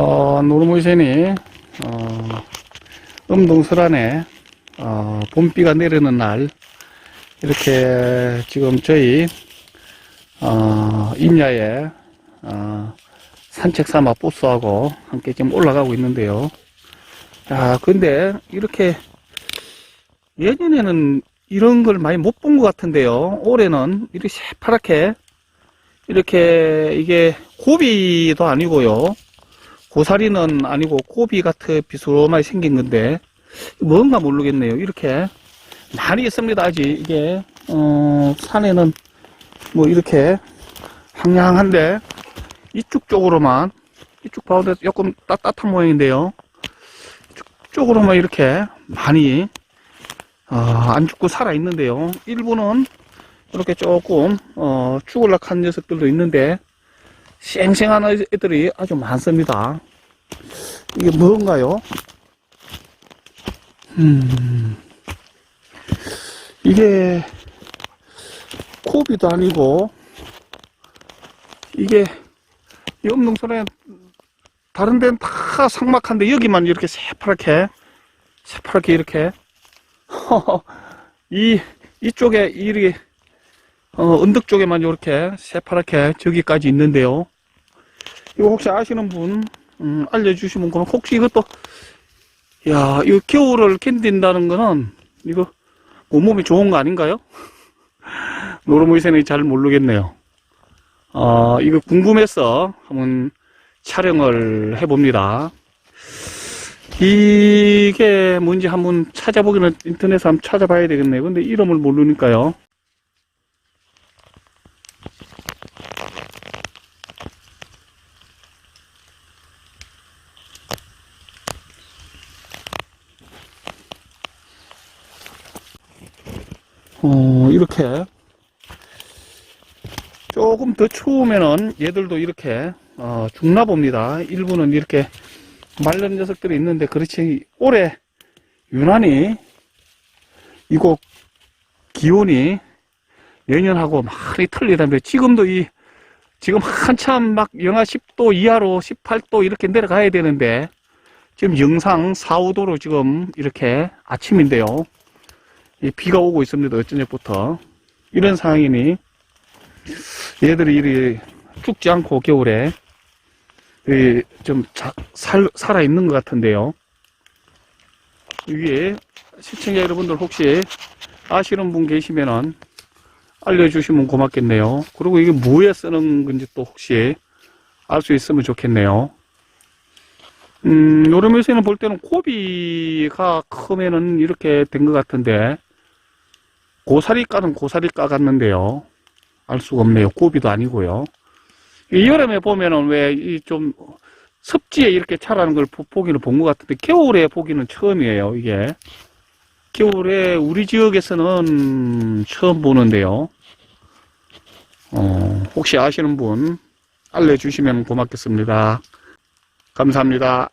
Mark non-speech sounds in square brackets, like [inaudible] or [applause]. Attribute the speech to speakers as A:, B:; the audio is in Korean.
A: 어, 노르모이센이, 어, 음동설안에, 어, 봄비가 내리는 날, 이렇게 지금 저희, 어, 임야에, 어, 산책 삼아 버스하고 함께 지금 올라가고 있는데요. 야, 근데 이렇게 예전에는 이런 걸 많이 못 본 것 같은데요. 올해는 이렇게 새파랗게 이렇게 이게 고비도 아니고요. 고사리는 아니고 고비 같은 비스로마이 생긴 건데 뭔가 모르겠네요. 이렇게 많이 있습니다. 아직 이게 어, 산에는 뭐 이렇게 황량한데 이쪽 쪽으로만 이쪽 가운데 조금 따뜻한 모양인데요. 이쪽 쪽으로만 이렇게 많이 어, 안 죽고 살아 있는데요. 일부는 이렇게 조금 어, 죽을락 한 녀석들도 있는데 쌩쌩한 애들이 아주 많습니다. 이게 뭔가요? 음, 이게 코비도 아니고 이게 염농선에 다른 데는 다 상막한데 여기만 이렇게 새파랗게 새파랗게 이렇게 [laughs] 이 이쪽에 이렇게 어, 언덕 쪽에만 이렇게 새파랗게 저기까지 있는데요. 이거 혹시 아시는 분 음, 알려주시면 그럼 혹시 이것도 야 이거 겨울을 견딘다는 거는 이거 온몸이 좋은 거 아닌가요? [laughs] 노르모이센이 잘 모르겠네요. 어, 이거 궁금해서 한번 촬영을 해봅니다. 이게 뭔지 한번 찾아보기는 인터넷에 한번 찾아봐야 되겠네요. 근데 이름을 모르니까요. 어, 이렇게 조금 더 추우면은 얘들도 이렇게 어, 죽나 봅니다. 일부는 이렇게 말른 녀석들이 있는데 그렇지 올해 유난히 이곳 기온이 내년하고 많이 틀리다면 지금도 이 지금 한참 막 영하 10도 이하로 18도 이렇게 내려가야 되는데 지금 영상 4, 5도로 지금 이렇게 아침인데요. 이 비가 오고 있습니다. 어쩌냐부터 이런 상황이니 얘들이 이리 죽지 않고 겨울에 이좀 살, 살아 있는 것 같은데요. 이게 시청자 여러분들 혹시 아시는 분 계시면은 알려주시면 고맙겠네요. 그리고 이게 뭐에 쓰는 건지 또 혹시 알 수 있으면 좋겠네요. 음, 요러면서는 볼 때는 고비가 크면은 이렇게 된 것 같은데 고사리가는 고사리가 같는데요. 알 수가 없네요. 고비도 아니고요. 이 여름에 보면은 왜 이 좀 습지에 이렇게 자라는 걸 보- 보기는 본 것 같은데 겨울에 보기는 처음이에요. 이게 겨울에 우리 지역에서는 처음 보는데요. 어, 혹시 아시는 분 알려주시면 고맙겠습니다. 감사합니다.